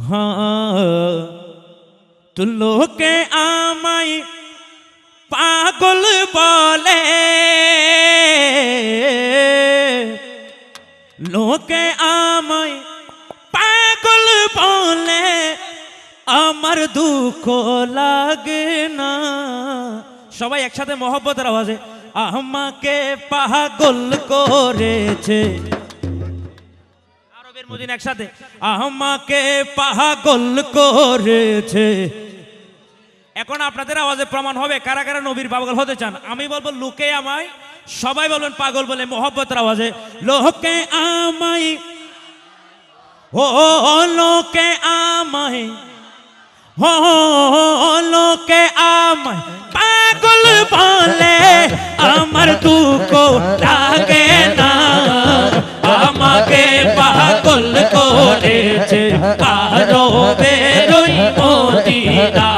হ্যাঁ তো লোকে আমায় পাগল বলে লোকে আমায় পাগল বলে আমার দুঃখ লাগে না সবাই একসাথে মহব্বতের আওয়াজে আমাকে পাগল করেছে মদিন একসাথে। আমাকে পাগল করেছে। এখন আপনাদের আওয়াজে প্রমাণ হবে কারা কারা নবীর পাগল হতে চান। আমি বলব লোকে আমায়, সবাই বলবেন পাগল বলে মোহব্বতের আওয়াজে। লোকে আমায়, ও লোকে আমায়, ও লোকে আমায়, পাগল বলে আমার দুঃখ লাগে। বেরোই মদিনা।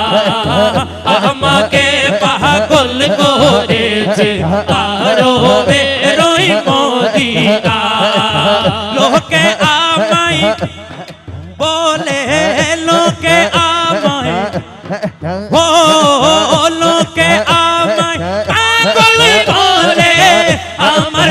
আমাকে পাগল করেছে, আরও বেরোই মদিনা। লোকে আমায় বলে, লোকে আমায় ও লোকে আমায় পাগল বলে আমার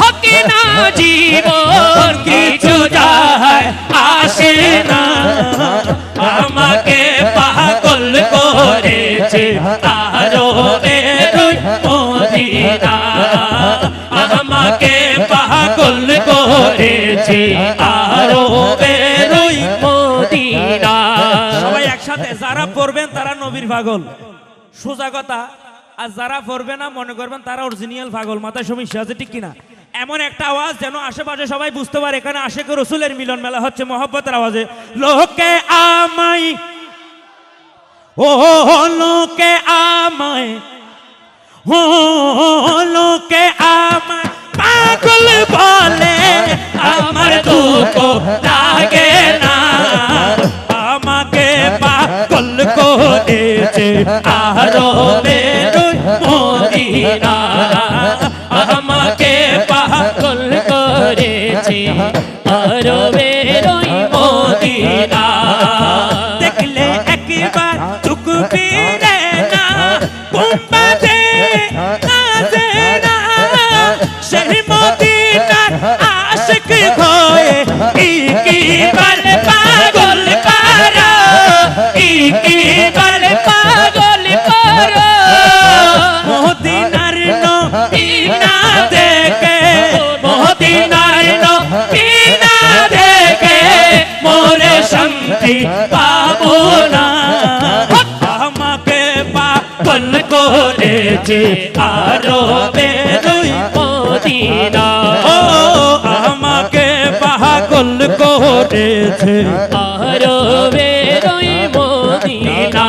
হকি না জীবন কিছু যায় আসে না। আমাকে পাগল করেছে আরও মদিনা। আমাকে পাগল করেছে আরও বেরোই মদিনা। সবাই একসাথে যারা পড়বেন তারা নবীর পাগল। সোজা কথা, আর যারা পড়বে না মনে করবেন তারা অরিজিনাল পাগল। মাথায় সমস্যা আছে, ঠিক কিনা? এমন একটা আওয়াজ যেন আশেপাশে সবাই বুঝতে পারে, এখানে আশেখ রসুলের মিলন মেলা হচ্ছে মহব্বতের আওয়াজে। লোকে আমায়, ও লোকে আমায় ও লোকে আমায়। পাগল বলে আমার দুঃখ লাগে না। আমাকে পাগল করেছে আরও বেরোই করেছে আরও বেরোই মদিনা। দেখলে একবার চুকবি ফিরে না কুম্বাতে কাজে না সেই মদিনার আশিক হয়ে পাবো না আমাকে পাগল করেছে আরও বেরোই মদিনা আমাকে পাগল করেছে আরও বেরোই মদিনা